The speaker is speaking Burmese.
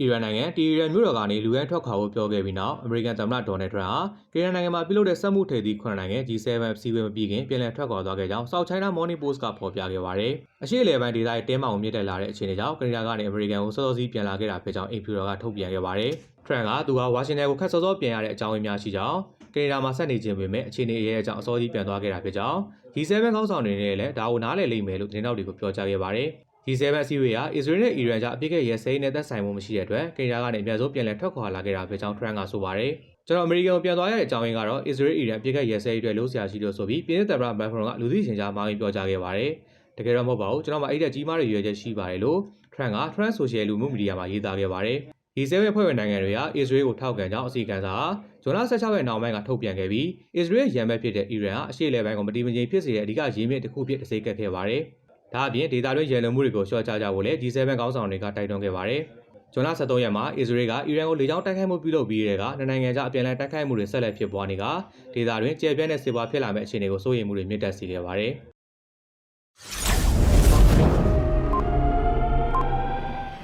အီရန်နိုင်ငံတီဟီရန်မြို့တော်ကနေလူရန်ထွက်ခွာဖို့ပြောခဲ့ပြီးနောက်အမေရိကန်သမ္မတဒေါ်နယ်ထရန့်ဟာကီရန်နိုင်ငံမှာပြုလုပ်တဲ့စက်မှုထိပ်သီး9နိုင်ငံ G7 စီဝေးမပြီးခင်ပြန်လည်ထွက်ခွာသွားခဲ့ကြောင်း South China Morning Post ကဖော်ပြခဲ့ပါတယ်။အရှိအလဲပိုင်းဒေသရဲ့တင်းမာမှုမြင့်တက်လာတဲ့အခြေအနေကြောင့်ကနေဒါကနေအမေရိကန်ကိုစောစောစီးပြန်လာခဲ့တာဖြစ်ကြောင်းအိမ်ဖြူတော်ကထုတ်ပြန်ခဲ့ပါတယ်။ထရန့်ကသူဟာဝါရှင်တန်ကိုခက်စောစောပြန်ရတဲ့အကြောင်းအများရှိကြောင်းကနေဒါမှာဆက်နေခြင်းပေမဲ့အခြေအနေအရေးအကြောင်းအစောကြီးပြန်သွားခဲ့တာဖြစ်ကြောင်း G7 ခေါင်းဆောင်တွေနဲ့လည်းဒါကိုနားလည်လိမ့်မယ်လို့သတင်းတောက်တွေကိုပြောကြားခဲ့ပါတယ်။ G7 အစည်းအဝေးဟာအစ္စရေးနဲ့အီရန်ကြားအပြစ်ကရဲစိမ်းနဲ့သက်ဆိုင်မှုမရှိတဲ့အတွက်ကနေဒါကနေအများဆုံးပြန်လည်ထွက်ခွာလာခဲ့တာဖြစ်ကြောင်းထရန့်ကဆိုပါတယ်။ကျွန်တော်အမေရိကန်ကိုပြန်သွားရတဲ့အကြောင်းရင်းကတော့အစ္စရေးအီရန်အပြစ်ကရဲစိမ်းအတွက်လို့ဆရာရှိလို့ဆိုပြီးပြည်ထောင်သမ္မတမက်ခရွန်ကလူသိရှင်ကြားမှာပြောကြားခဲ့ပါတယ်။တကယ်တော့မဟုတ်ပါဘူးကျွန်တော်မှအဲ့တဲ့ကြီးမားတဲ့ရွေးချက်ရှိပါတယ်လို့ထရန့်ကထရန့်ဆိုရှယ်လူမှုမီဒီယာမှာရေးသားခဲ့ပါတယ်။ G7 ဖွဲ့ဝင်နိုင်ငံတွေဟာအစ္စရေးကိုထောက်ခံကြောင်းအစီအကံစာဇွန်လ16ရက်နောက်ပိုင်းကထုတ်ပြန်ခဲ့ပြီးအစ္စရေးရန်ဘက်ဖြစ်တဲ့အီရန်ဟာအရှေ့အလယ်ပိုင်းကိုမတည်မငြိမ်ဖြစ်စေတဲ့အဓိကရင်းမြစ်တစ်ခုဖြစ်အစိတ်ကပ်ခဲ့ပါတယ်။ ဒါအပြင်ဒေတာတွင်းရန်လုံမှုတွေကိုလျှော့ချကြဖို့လည်း G7 ခေါင်းဆောင်တွေကတိုက်တွန်းခဲ့ပါတယ်။ဇွန်လ23ရက်မှာအစ္စရေးကအီရန်ကိုလေကြောင်းတိုက်ခိုက်မှုပြုလုပ်ပြီးတဲ့ကနှစ်နိုင်ငံကြားအပြန်အလှန်တိုက်ခိုက်မှုတွေဆက်လက်ဖြစ်ပွားနေကဒေတာတွင်ကျေပြန့်တဲ့စစ်ပွဲဖြစ်လာမယ့်အခြေအနေကိုစိုးရိမ်မှုတွေမြင့်တက်စေခဲ့ပါတယ်။